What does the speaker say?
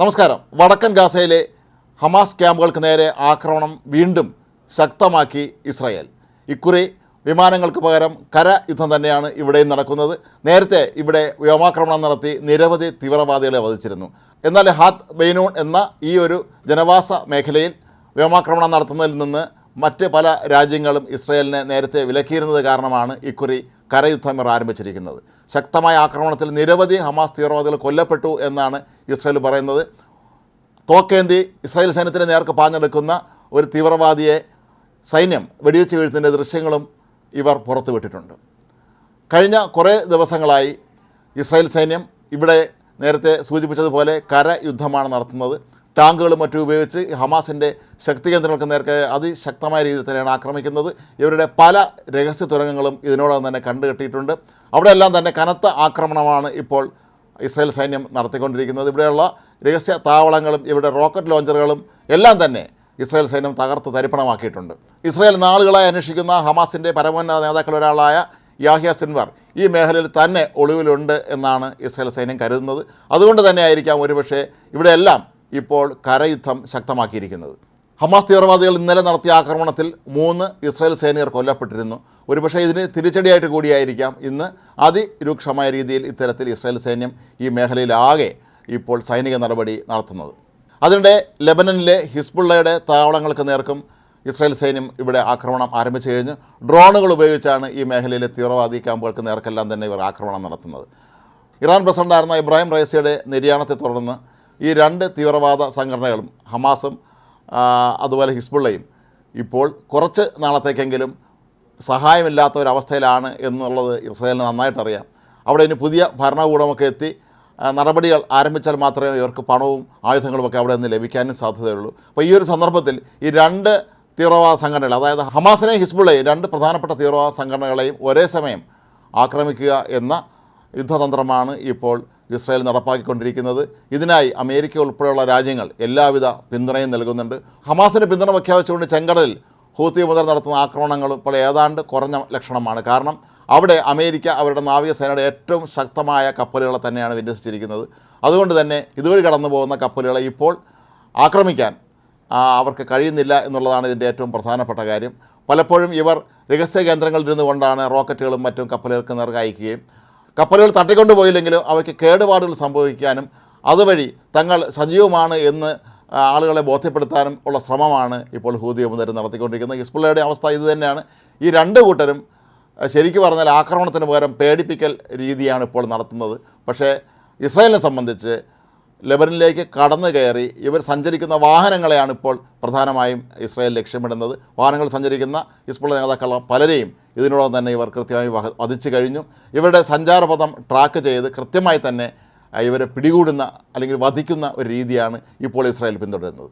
നമസ്കാരം. വടക്കൻ ഗാസയിലെ ഹമാസ് ക്യാമ്പുകൾക്ക് നേരെ ആക്രമണം വീണ്ടും ശക്തമാക്കി ഇസ്രായേൽ. ഇക്കുറി വിമാനങ്ങൾക്ക് പകരം കര യുദ്ധം തന്നെയാണ് ഇവിടെയും നടക്കുന്നത്. നേരത്തെ ഇവിടെ വ്യോമാക്രമണം നടത്തി നിരവധി തീവ്രവാദികളെ വധിച്ചിരുന്നു. എന്നാൽ ഹാത്ത് ബെയ്നൂൺ എന്ന ഈ ഒരു ജനവാസ മേഖലയിൽ വ്യോമാക്രമണം നടത്തുന്നതിൽ നിന്ന് മറ്റ് പല രാജ്യങ്ങളും ഇസ്രായേലിനെ നേരത്തെ വിലക്കിയിരുന്നത് കാരണമാണ് ഇക്കുറി കരയുദ്ധം ഇവർ ആരംഭിച്ചിരിക്കുന്നത്. ശക്തമായ ആക്രമണത്തിൽ നിരവധി ഹമാസ് തീവ്രവാദികൾ കൊല്ലപ്പെട്ടു എന്നാണ് ഇസ്രായേൽ പറയുന്നത്. തോക്കേന്തി ഇസ്രായേൽ സൈന്യത്തിന് നേർക്ക് പാഞ്ഞെടുക്കുന്ന ഒരു തീവ്രവാദിയെ സൈന്യം വെടിവെച്ച് വീഴ്ത്തിന്റെ ദൃശ്യങ്ങളും ഇവർ പുറത്തുവിട്ടിട്ടുണ്ട്. കഴിഞ്ഞ കുറേ ദിവസങ്ങളായി ഇസ്രായേൽ സൈന്യം ഇവിടെ നേരത്തെ സൂചിപ്പിച്ചതുപോലെ കര യുദ്ധമാണ് നടത്തുന്നത്. ടാങ്കുകളും മറ്റും ഉപയോഗിച്ച് ഹമാസിന്റെ ശക്തി കേന്ദ്രങ്ങൾക്ക് അതിശക്തമായ രീതിയിൽ തന്നെയാണ് ആക്രമിക്കുന്നത്. ഇവരുടെ പല രഹസ്യ തുരങ്കങ്ങളും ഇതിനോടകം തന്നെ കണ്ടുകെട്ടിയിട്ടുണ്ട്. അവിടെയെല്ലാം തന്നെ കനത്ത ആക്രമണമാണ് ഇപ്പോൾ ഇസ്രായേൽ സൈന്യം നടത്തിക്കൊണ്ടിരിക്കുന്നത്. ഇവിടെയുള്ള രഹസ്യ താവളങ്ങളും ഇവിടെ റോക്കറ്റ് ലോഞ്ചറുകളും എല്ലാം തന്നെ ഇസ്രായേൽ സൈന്യം തകർത്ത് തരിപ്പണമാക്കിയിട്ടുണ്ട്. ഇസ്രായേൽ നാളുകളായി അന്വേഷിക്കുന്ന ഹമാസിന്റെ പരമോന്നത നേതാക്കളൊരാളായ യാഹ്യ സിൻവർ ഈ മേഖലയിൽ തന്നെ ഒളിവിലുണ്ട് എന്നാണ് ഇസ്രായേൽ സൈന്യം കരുതുന്നത്. അതുകൊണ്ട് തന്നെ ആയിരിക്കാം ഒരുപക്ഷേ ഇവിടെയെല്ലാം ഇപ്പോൾ കരയുദ്ധം ശക്തമാക്കിയിരിക്കുന്നത്. ഹമാസ് തീവ്രവാദികൾ ഇന്നലെ നടത്തിയ ആക്രമണത്തിൽ മൂന്ന് ഇസ്രായേൽ സൈനികർ കൊല്ലപ്പെട്ടിരുന്നു. ഒരുപക്ഷെ ഇതിന് തിരിച്ചടിയായിട്ട് കൂടിയായിരിക്കാം. ഇന്ന് അതിരൂക്ഷമായ രീതിയിൽ ഇത്തരത്തിൽ ഇസ്രായേൽ സൈന്യം ഈ മേഖലയിലാകെ ഇപ്പോൾ സൈനിക നടപടി നടത്തുന്നത്. അതിനിടെ ലെബനനിലെ ഹിസ്ബുള്ളയുടെ താവളങ്ങൾക്ക് നേർക്കും ഇസ്രായേൽ സൈന്യം ഇവിടെ ആക്രമണം ആരംഭിച്ചു കഴിഞ്ഞ്. ഡ്രോണുകൾ ഉപയോഗിച്ചാണ് ഈ മേഖലയിലെ തീവ്രവാദി ക്യാമ്പുകൾക്ക് നേർക്കെല്ലാം തന്നെ ഇവർ ആക്രമണം നടത്തുന്നത്. ഇറാൻ പ്രസിഡന്റായിരുന്ന ഇബ്രാഹിം റൈസിയുടെ നിര്യാണത്തെ തുടർന്ന് ഈ രണ്ട് തീവ്രവാദ സംഘടനകളും ഹമാസും അതുപോലെ ഹിസ്ബുള്ളയും ഇപ്പോൾ കുറച്ച് നാളത്തേക്കെങ്കിലും സഹായമില്ലാത്ത ഒരവസ്ഥയിലാണ് എന്നുള്ളത് ഇസ്രായേലിന് നന്നായിട്ടറിയാം. അവിടെ ഇനി പുതിയ ഭരണകൂടമൊക്കെ എത്തി നടപടികൾ ആരംഭിച്ചാൽ മാത്രമേ ഇവർക്ക് പണവും ആയുധങ്ങളുമൊക്കെ അവിടെ നിന്ന് ലഭിക്കാനും സാധ്യതയുള്ളൂ. അപ്പോൾ ഈ ഒരു സന്ദർഭത്തിൽ ഈ രണ്ട് തീവ്രവാദ സംഘടനകൾ അതായത് ഹമാസിനെയും ഹിസ്ബുള്ളയും രണ്ട് പ്രധാനപ്പെട്ട തീവ്രവാദ സംഘടനകളെയും ഒരേ സമയം ആക്രമിക്കുക എന്ന യുദ്ധതന്ത്രമാണ് ഇപ്പോൾ ഇസ്രായേൽ നടപ്പാക്കിക്കൊണ്ടിരിക്കുന്നത്. ഇതിനായി അമേരിക്ക ഉൾപ്പെടെയുള്ള രാജ്യങ്ങൾ എല്ലാവിധ പിന്തുണയും നൽകുന്നുണ്ട്. ഹമാസിന് പിന്തുണ പ്രഖ്യാപിച്ചുകൊണ്ട് ചെങ്കടലിൽ ഹൂത്തി മുതൽ നടത്തുന്ന ആക്രമണങ്ങൾ ഇപ്പോൾ ഏതാണ്ട് കുറഞ്ഞ ലക്ഷണമാണ്. കാരണം അവിടെ അമേരിക്ക അവരുടെ നാവികസേനയുടെ ഏറ്റവും ശക്തമായ കപ്പലുകളെ തന്നെയാണ് വിന്യസിച്ചിരിക്കുന്നത്. അതുകൊണ്ട് തന്നെ ഇതുവഴി കടന്നു പോകുന്ന കപ്പലുകളെ ഇപ്പോൾ ആക്രമിക്കാൻ അവർക്ക് കഴിയുന്നില്ല എന്നുള്ളതാണ് ഇതിന്റെ ഏറ്റവും പ്രധാനപ്പെട്ട കാര്യം. പലപ്പോഴും ഇവർ രഹസ്യ കേന്ദ്രങ്ങളിൽ ഇരുന്നുകൊണ്ടാണ് റോക്കറ്റുകളും മറ്റും കപ്പലുകൾക്ക് നേർക്ക് അയക്കുകയും കപ്പലുകൾ തട്ടിക്കൊണ്ടുപോയില്ലെങ്കിലും അവയ്ക്ക് കേടുപാടുകൾ സംഭവിക്കാനും അതുവഴി തങ്ങൾ സജീവമാണ് എന്ന് ആളുകളെ ബോധ്യപ്പെടുത്താനും ഉള്ള ശ്രമമാണ് ഇപ്പോൾ ഹൂതി മുതൽ നടത്തിക്കൊണ്ടിരിക്കുന്നത്. ഹിസ്ബുള്ളയുടെ അവസ്ഥ ഇത് തന്നെയാണ്. ഈ രണ്ട് കൂട്ടരും ശരിക്കു പറഞ്ഞാൽ ആക്രമണത്തിന് പകരം പേടിപ്പിക്കൽ രീതിയാണ് ഇപ്പോൾ നടത്തുന്നത്. പക്ഷേ ഇസ്രായേലിനെ സംബന്ധിച്ച് ലെബനിലേക്ക് കടന്നു കയറി ഇവർ സഞ്ചരിക്കുന്ന വാഹനങ്ങളെയാണ് ഇപ്പോൾ പ്രധാനമായും ഇസ്രായേൽ ലക്ഷ്യമിടുന്നത്. വാഹനങ്ങൾ സഞ്ചരിക്കുന്ന ഹിസ്ബുള്ള നേതാക്കൾ പലരെയും ഇതിനോടൊപ്പം തന്നെ ഇവർ കൃത്യമായി വധിച്ചു കഴിഞ്ഞു. ഇവരുടെ സഞ്ചാരപഥം ട്രാക്ക് ചെയ്ത് കൃത്യമായി തന്നെ ഇവരെ പിടികൂടുന്ന അല്ലെങ്കിൽ വധിക്കുന്ന ഒരു രീതിയാണ് ഇപ്പോൾ ഇസ്രായേൽ പിന്തുടരുന്നത്.